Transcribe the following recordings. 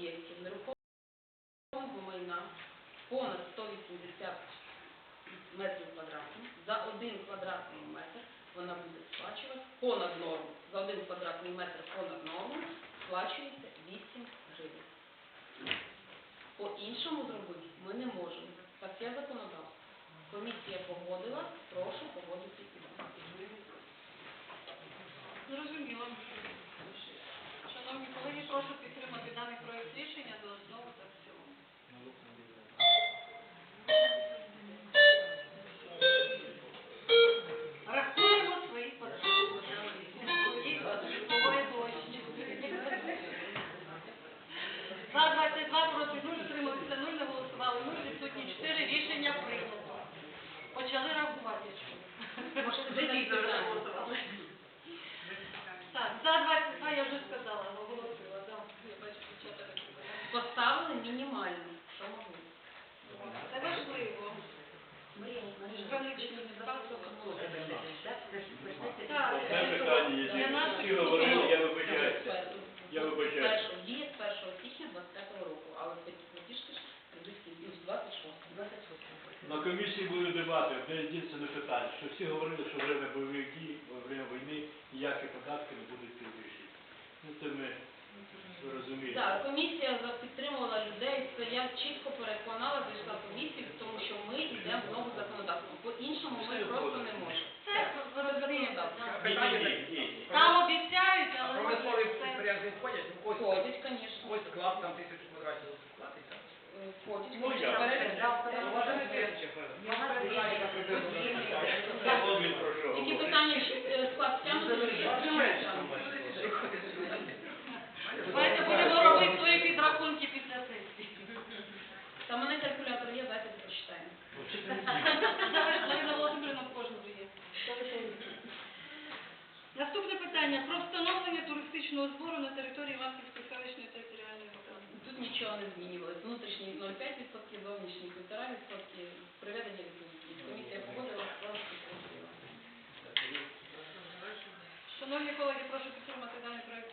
об'єктів нерухомого майна понад 180 метрів квадратних за один квадратний метр вона буде сплачувати понад норму. За один квадратний метр понад норму сплачується 8 гривень. По-іншому зробити ми не можемо. Таке законодавство. Комісія погодила, прошу погодити і вас. Зрозуміло. Шановні колеги, прошу підтримати даний проект рішення за основу та в цілому. Рахуємо свої дощ. За 22 проти 0, утрималися 0, не голосували 0, відсутні 4, рішення прийнято. Почали рахувати. Можете задати питання. Так, за 22 я вже сказала, Це. Так, Одне питання нас Всі говорили, я вибачаюся. Я вибачаюся. Діє з 1 січня 25 року, але такі платіжки ж прийдуть з 26. На комісії були дебати, одне єдине питання, що всі говорили, що время бойових дій, время війни ніякі податки не будуть підвищені. Ну це ми розуміємо. Так, комісія за- підтримувала людей, це я чітко переконала, зайшла комісію, ми нову законодавство. По-іншому ми просто не можемо. Це ні. Там обіцяють, але Промислові це... підприємства входять, ну ось, Ходять, звісно. ось склад там тисячу квадратів платиться. Е, Ходять, Ну, звісно, я. перелік. Ну, може не тисяча. Я питання яка приблизно Це вон він про що Які говорить. питання е, склад стягнути? Давайте будемо робити свої підрахунки після сесії. Та в мене калькулятор є, давайте прочитаємо. Зараз Володимирівна в кожного є. Наступне питання про встановлення туристичного збору на території Іванківської селищної територіальної громади. Тут нічого не змінювалося. Внутрішній 0,5%, зовнішній 1,5%, приведення відповідності. Комісія погодила, склала підтримала. Шановні колеги, прошу підтримати даний проект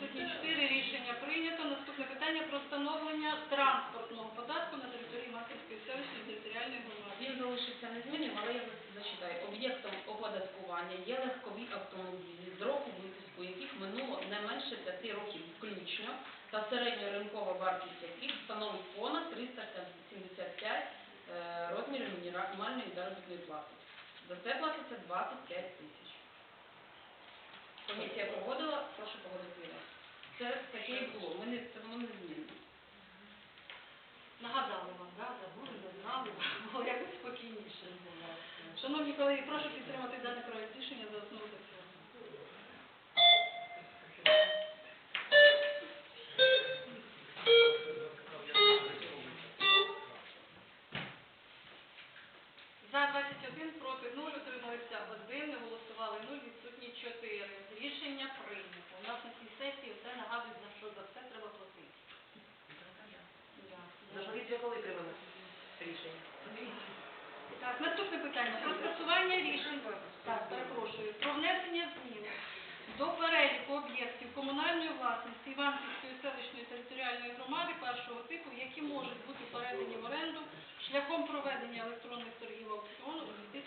0, 4, рішення прийнято. Наступне питання про встановлення транспортного податку на території Марківської селищної територіальної громади. Він залишився незмінним, але я зачитаю. Об'єктом оподаткування є легкові автомобілі з року випуску, яких минуло не менше 5 років включно, та середньоринкова вартість яких становить понад 375 е, розмірів мінімальної заробітної плати. За це платиться 25 тисяч. Комісія погодила, прошу погодити його. Це таке і було. Ми не, це воно не змінено. Нагадали вам, да? забули, не знали, було якось спокійніше. Шановні колеги, прошу підтримати даний проект коли приймемо рішення? Так, наступне питання. Про скасування рішень. Так, перепрошую. Про внесення змін до переліку об'єктів комунальної власності Іванківської селищної територіальної громади першого типу, які можуть бути передані в оренду шляхом проведення електронних торгів аукціону у 2024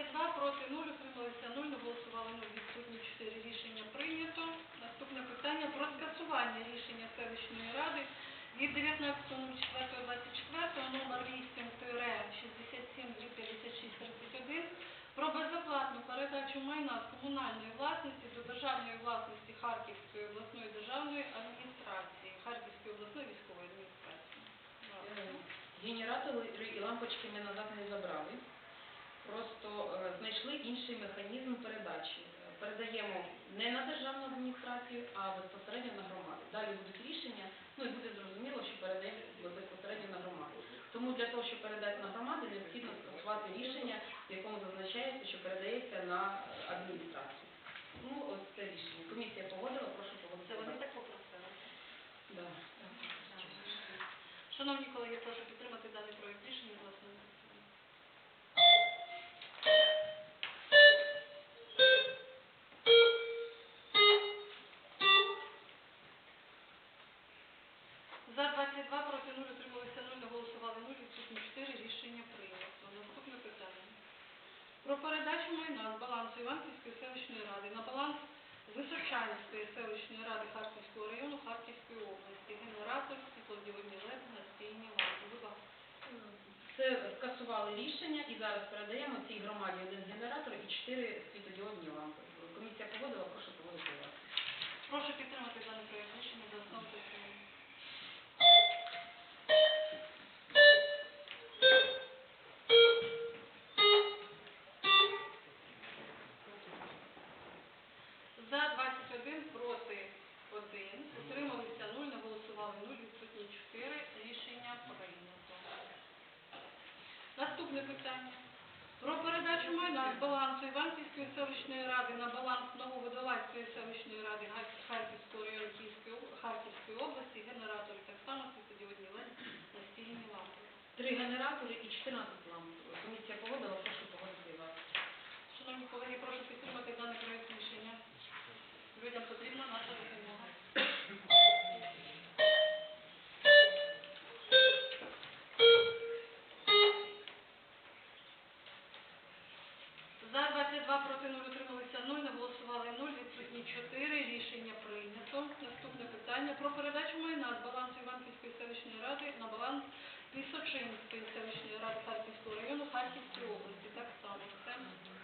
22, проти 0, утрималися 0, не голосували 0, відсутні 4. Рішення прийнято. Наступне питання про скасування рішення селищної ради від 19.04.24 номер 8 67 56 31 про безоплатну передачу майна з комунальної власності до державної власності Харківської обласної державної адміністрації, Харківської обласної військової адміністрації. Е, Генератори і лампочки ми назад не забрали. Просто е, знайшли інший механізм передачі. Е, Передаємо не на державну адміністрацію, а безпосередньо на громади. Далі будуть рішення, ну і буде зрозуміло, що передаємо безпосередньо на громади. Тому для того, щоб передати на громади, необхідно скасувати рішення, в якому зазначається, що передається на е, адміністрацію. Ну, ось це рішення. Комісія погодила, прошу Це погодити. вони так попросили. Да. Шановні колеги, прошу підтримати даний проект рішення Іванківської селищної ради на баланс Височанської селищної ради Харківського району Харківської області. Генератор, світлодіодні LED, настійні лампи. Будь ласка. Це скасували рішення і зараз передаємо цій громаді один генератор і чотири світодіодні лампи. Комісія погодила, прошу погодити вас. Прошу підтримати даний проект рішення за основу За 21, проти 1, утрималися 0, не голосували 0, відсутні 4. Рішення прийнято. Наступне питання. Про передачу майна з балансу Іванківської селищної ради на баланс Нововодолазької селищної ради Харківського району Харківської області, генератори так само світодіодні LED, настільні лампи. Три генератори і 14 ламп. Комісія погодила, прошу погодити вас. Шановні колеги, прошу підтримати даний проект рішення. Людям потрібна наша допомога. За 22 проти 0 утрималися 0, не голосували 0, відсутні 4. Рішення прийнято. Наступне питання про передачу майна з балансу Іванківської селищної ради на баланс Пісочинської селищної ради Харківського району Харківської області. Так само. Це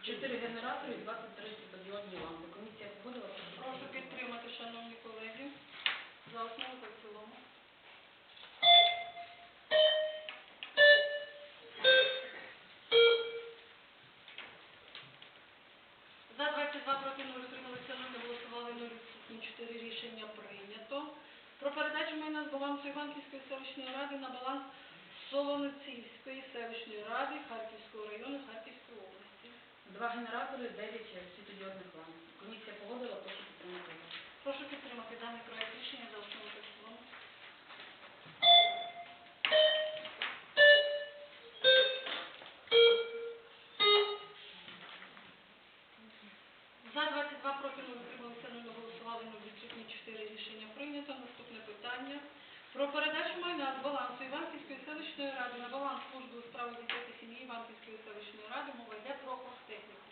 Чотири генератори і 23 світодіодні лампи. Комісія погодила, прошу Прошу погодити. підтримати, шановні колеги, за основу та в цілому. За 22 проти 0 утрималися 0, не голосували 0, відсутні 4 рішення прийнято. Про передачу майна з балансу Іванківської селищної ради на баланс Солоницівської селищної ради Харківського району Харківської області. Два генератори, 9 світодіодних ламп. Комісія погодила, прошу підтримати Про передачу майна з балансу Іванківської селищної ради на баланс служби у справах дітей та сім'ї Іванківської селищної ради. Мова йде про профтехніку.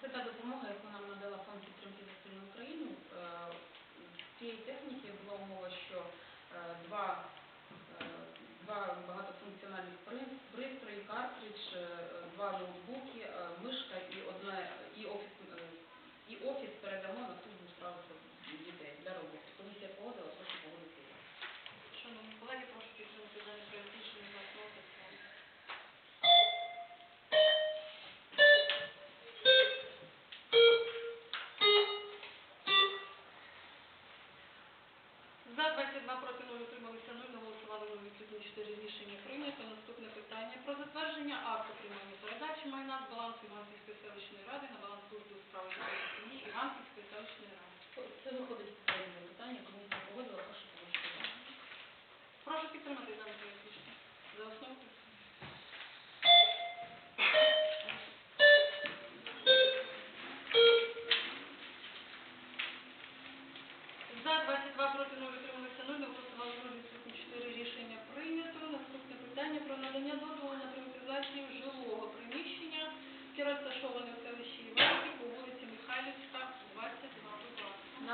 Це та допомога, яку нам надала фонд підтримки Україну. Е, цієї техніки була умова, що е, два,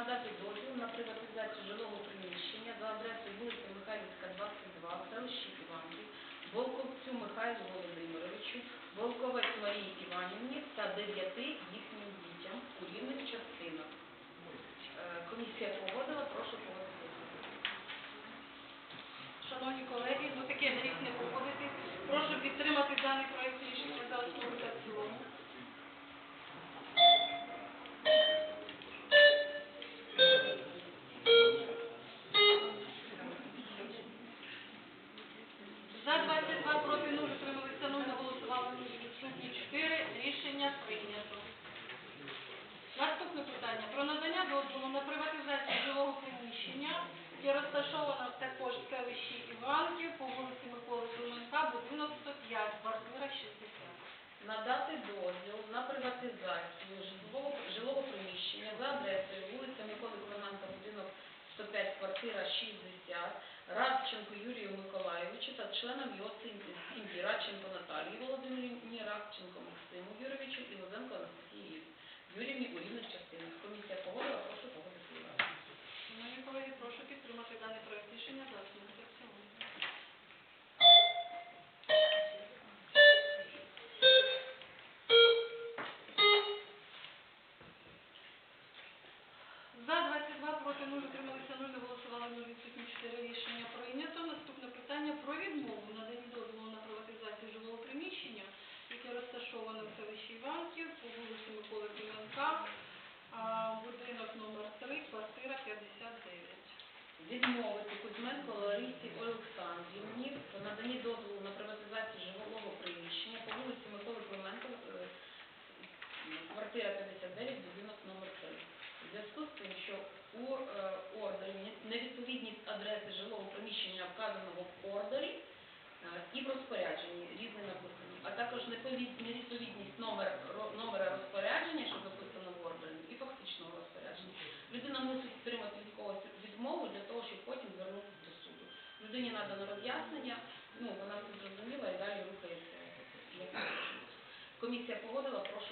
Надати дозвіл на приватизацію жилого приміщення за адресою вулиця Михайлівська, 22 в селищі Іванків, Волковцю Михайлу Володимировичу, Волковець Марії Іванівні та дев'яти їхнім дітям у рівних частинах. Е, Комісія погодила, прошу погодити. Шановні колеги, ну таке гріх не погодитись. Прошу підтримати даний проект За 22 проти 0 утрималися 0, не голосували відсутні 4. Рішення прийнято. Наступне питання про надання дозволу на приватизацію жилого приміщення, яке розташовано також в селищі Іванків по вулиці Миколи Клименка, будинок 105, квартира 60. Надати дозвіл на приватизацію житлового, жилого приміщення за адресою вулиця Миколи Клименка, будинок 105, квартира 60, Радченко Юрію Миколаєвичу та членам його сім'ї Радченко Наталії Володимирівні, Радченко Максиму Юровичу і Лозенко Анастасії Юрівні у рівних частинах. Комісія погодила, прошу погодити. Шановні колеги, прошу підтримати даний проект рішення за основу та в цілому. За 22 проти 0 утрималися 0, не голосували 0, відсутні 4 рішення прийнято. Наступне питання про відмову надані дозволу на приватизацію жилого приміщення, яке розташоване в селищі Іванків по вулиці Миколи Клименка, а, будинок номер 3, квартира 59. Відмовити Кузьменко Ларисі Олександрівні по наданні дозволу на приватизацію жилого приміщення по вулиці Миколи Клименко, е, квартира 59, будинок номер 3. У зв'язку з тим, що у е, ордері не- невідповідність адреси жилого приміщення вказаного в ордері е, і в розпорядженні різне написано, а також невідповідність номер, номера розпорядження, що записано в ордері, і фактичного розпорядження. Людина мусить отримати когось відмову для того, щоб потім звернутися до суду. Людині надано роз'яснення, ну вона зрозуміла і далі рухається. Комісія погодила, прошу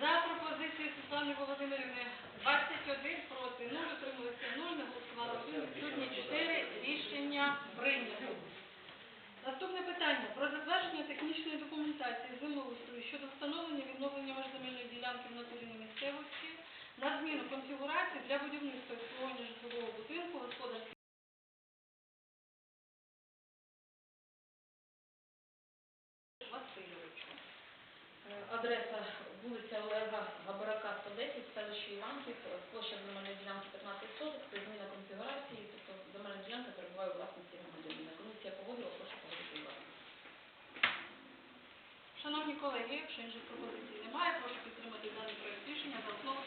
За пропозицією Світлани Володимирівни 21 проти 0, утрималися 0, не голосували 1, відсутні 4. Рішення прийнято. Наступне питання про затвердження технічної документації землеустрою щодо встановлення відновлення меж земельної ділянки в натурі місцевості на зміну конфігурації для будівництва обслуговування житлового будинку господарських Васильовичу. Е, Адреса вулиця Олега Габарака, 110, селище Іванків, площа земельної ділянки 15 соток, це зміна конфігурації, тобто земельна ділянка перебуває у власності громадянина. Комісія погодила, прошу погодити вас. Шановні колеги, якщо інших пропозицій немає, прошу підтримати даний проєкт рішення за основу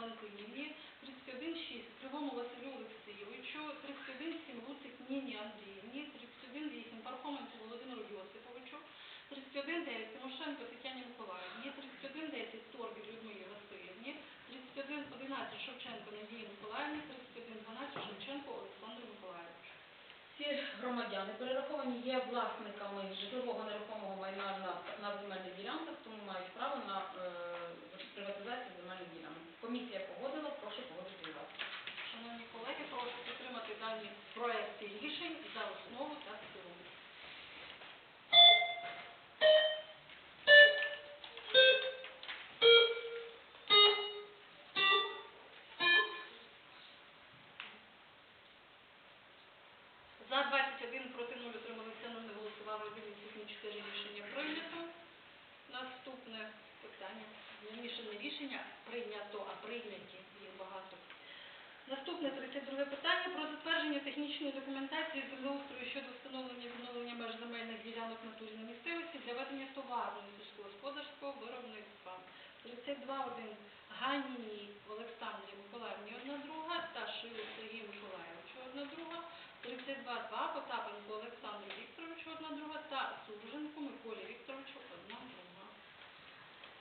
Валентинівні, 31,6 Кривому Василю Олексійовичу, 31,7 Луцик Ніні Андріївні, 31,8 Пархоменку Володимиру Йосиповичу, 31,9 Тимошенко Тетяні Миколаївні, 31,10 Торбі Людмилі Васильівні, 31,11 Шевченко Надії Миколаївні, 31,12 Шевченко Олександру Миколаївичу. Ці громадяни перераховані є власниками житлового нерухомого майна на, на земельних ділянках, тому мають право на е, приватизацію земельних ділянок. Комісія погодила, прошу погодити вас. Шановні колеги, прошу підтримати дані проекти рішень за основу та в цілому. За 21 проти 0 утрималися 0, не голосували 1, відсутні 4 рішення прийнято. Наступне питання. Вірніше не рішення прийнято, а прийняті їх багато. Наступне 32 питання про затвердження технічної документації землеустрою щодо встановлення і відновлення меж земельних ділянок в натурі на місцевості для ведення товарного сільськогосподарського виробництва. 32.1 Ганіній Олександрі Миколаївні одна друга та Шилу Сергію Миколаївичу одна друга. 32.2 Потапенко Олександру Вікторовичу одна друга та Сурженку Миколі Вікторовичу одна друга.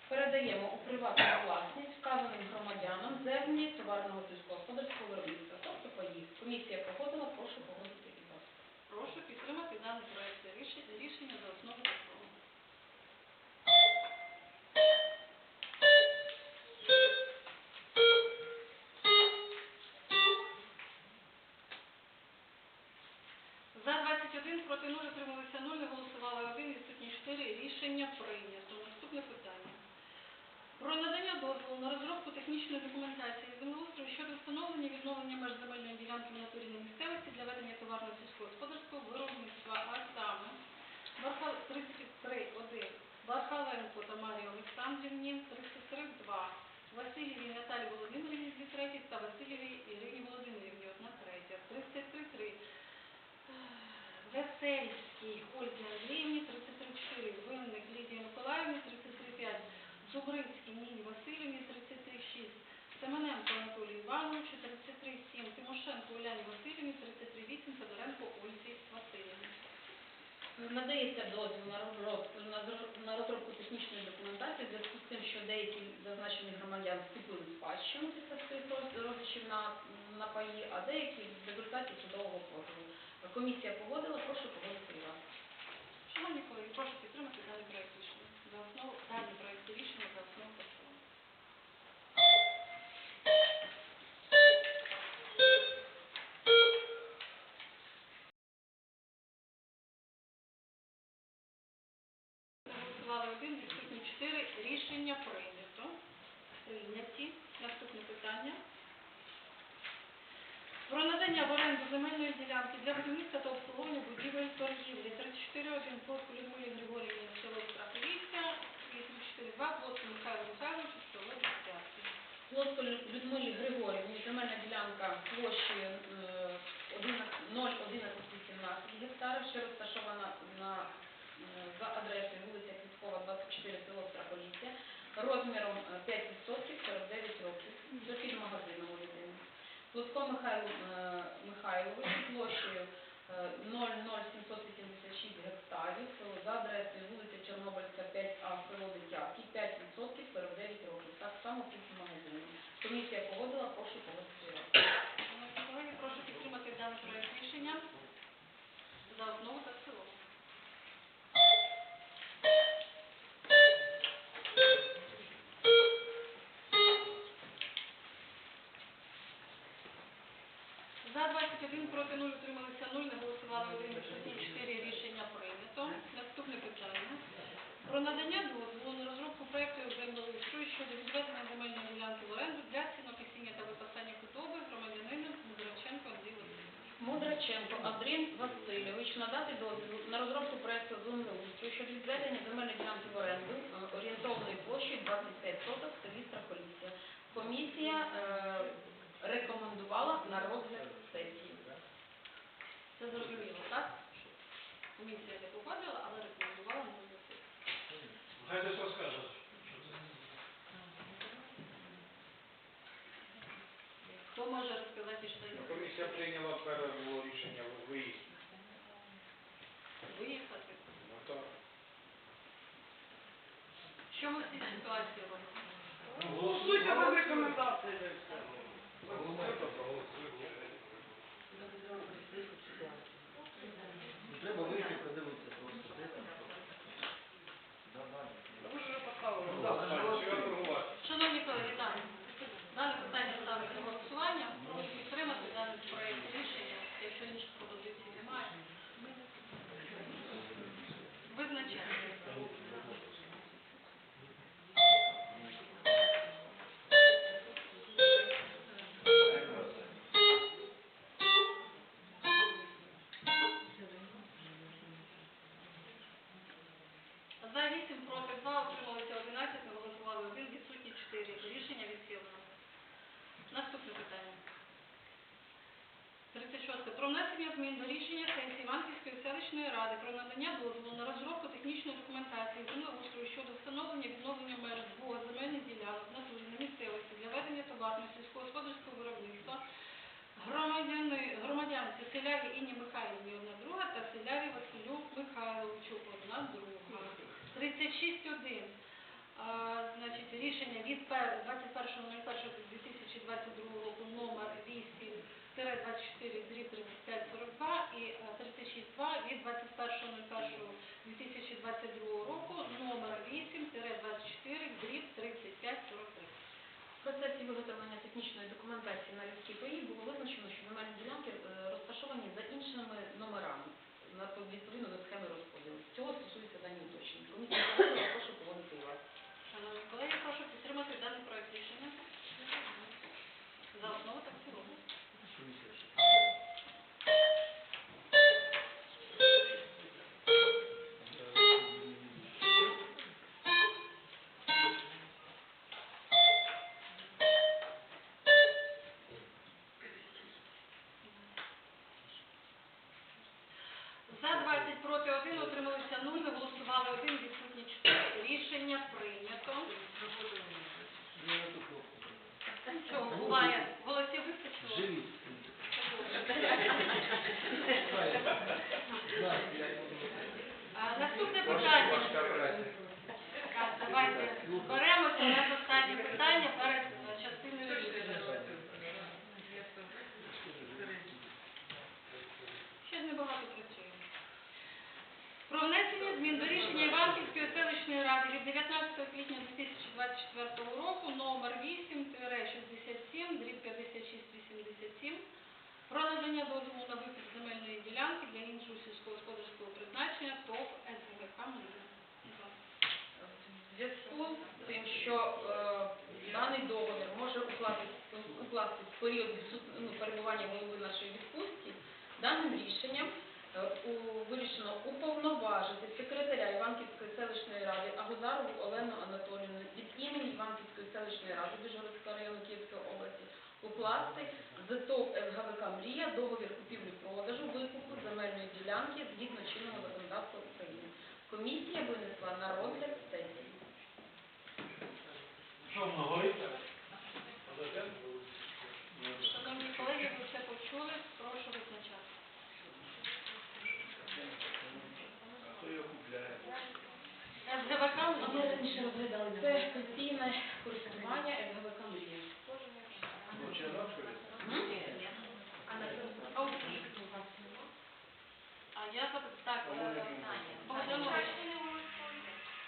Передаємо у приватну власність вказаним громадянам землі товарного сільськогосподарського виробництва, тобто паїв. Комісія погодила, прошу погодити і вас. Прошу підтримати даний проект рішення, рішення за основу цілому. За 21 проти 0 утрималися 0, не голосували 1, відсутні 4. Рішення прийнято. Наступне питання. Про надання дозволу на розробку технічної документації землеустрою щодо встановлення меж земельної ділянки на місцевості для ведення товарного сільськогосподарського виробництва, а саме Бархал 33.1 Бархаленко Олександрівні, 33.2 Васильєвій Наталі Володимирівні 2 треті та Васильєвій Ірині Володимирівні 1 третя, 33.3 Весельській Ользі Андріївні, 33.4 Винник Лідії Миколаївні, 33.5 Зубрицькій Ніні Васильівні, 33.6 Семененко Анатолію Івановичу, 33.7 Тимошенко Уляні Васильівні, 33.8 Федоренко Ользі Васильівні. Надається дозвіл на розробку, на розробку технічної документації в зв'язку з тим, що деякі зазначені громадян вступили в спадщину після своїх роз- родичів на, на паї, а деякі в результаті судового позову. Комісія погодила, прошу погодити вас. Шановні колеги, прошу підтримати даний проект рішення. За основу даний проект рішення за основу Рішення прийнято. Прийняті. Наступне питання. Про надання в оренду земельної ділянки для будівництва та обслуговування будівель торгівлі 34.1 Плотку Людмилі Григорівні село Страховіця і 34.2 Плотку Михайлу Михайловичу село Десятки. Плотко Людмилі Григорівні, земельна ділянка площею е, 0,1118 гектара, що розташована на, е, за адресою вулиця Квіткова, 24, село Страхоліття, розміром е, 5% 49 років, до фільмагазину людини. Плотко Михайлу е, Михайловичу площею е, 00786 гектарів, село за адресою вулиця Чорнобильська, 5А, село Дитятки, 5% 49 років, так само фільмагазину. Комісія погодила, прошу погодити. Прошу підтримати даний проект рішення за основу та 0 утрималися 0, не голосували 1, відсутні 4. Рішення прийнято. Наступне питання. Про надання дозволу на розробку проекту землеустрою щодо відведення земельної ділянки в оренду для сінокосіння та випасання худоби громадянину Мудраченко Андрію Васильовичу. Мудраченко Андрій Васильович надати дозвіл на розробку проекту землеустрою щодо відведення земельної ділянки в оренду е, орієнтовною площею 25 соток в селі Страхоліття. Комісія е, рекомендувала на розгляд сесії. Це зрозуміло, так? Комісія не погодила, але рекомендувала не вносити. Хай десь розкажуть. Хто може розказати, що це? Комісія прийняла перше рішення виїзд. Виїхати? Ну так. Що ми в цій ситуації робимо? Ну, голосуйте на рекомендації. Голосуйте, За 8 проти 2, утрималися 11, не голосували 1, відсутні 4. Рішення відхилено. Наступне питання. 36. Про внесення змін до рішення сесії Іванківської селищної ради про надання дозволу на розробку технічної документації землеустрою щодо встановлення відновлення меж двох земельних ділянок в натурі на місцевості для ведення товарного сільськогосподарського виробництва громадяни, громадянці селяві Інні Михайлівні одна друга та селяві Василю Михайловичу одна друга. 36.1. Значить, рішення від пер- 21.01.2022 року номер 8-24 дріб 3542 і е, 36.2 від 21.01.2022 року номер 8-24 дріб 3543. В процесі виготовлення технічної документації на людські паї було визначено, що земельні ділянки е, розташовані за іншими номерами на відповідно до схеми розподілу. За 20 проти 1 утрималися 0, не голосували 1, відсутні 4. Рішення прийнято. Що, буває, голосів вистачило? Живіть. Наступне питання. Так, давайте беремося на останнє питання перед е, частиною рішення. Ще небагато працюємо. Про внесення змін до рішення Іванківської селищної ради від 19 квітня 2024 року номер 8-67 дріб 5687 про надання дозволу на викуп земельної ділянки для іншого сільськогосподарського призначення ТОВ СГК. В зв'язку з тим, що е, даний договір може укластись в період відсут- ну, перебування голови нашої відпустки, даним рішенням вирішено уповноважити секретаря Іванківської селищної ради Агузарову Олену Анатоліївну від імені Іванківської селищної ради Вижгородського району Київської області укласти з ТОВ «Мрія» договір купівлі-продажу викупу земельної ділянки згідно чинного законодавства України. Комісія винесла на розгляд сесії. Шановні колеги, ви все почули, прошу визначати. Хто його купляє? СГВК ми раніше розглядали це постійне користування СГВК «Мрія». А я так, Богданович,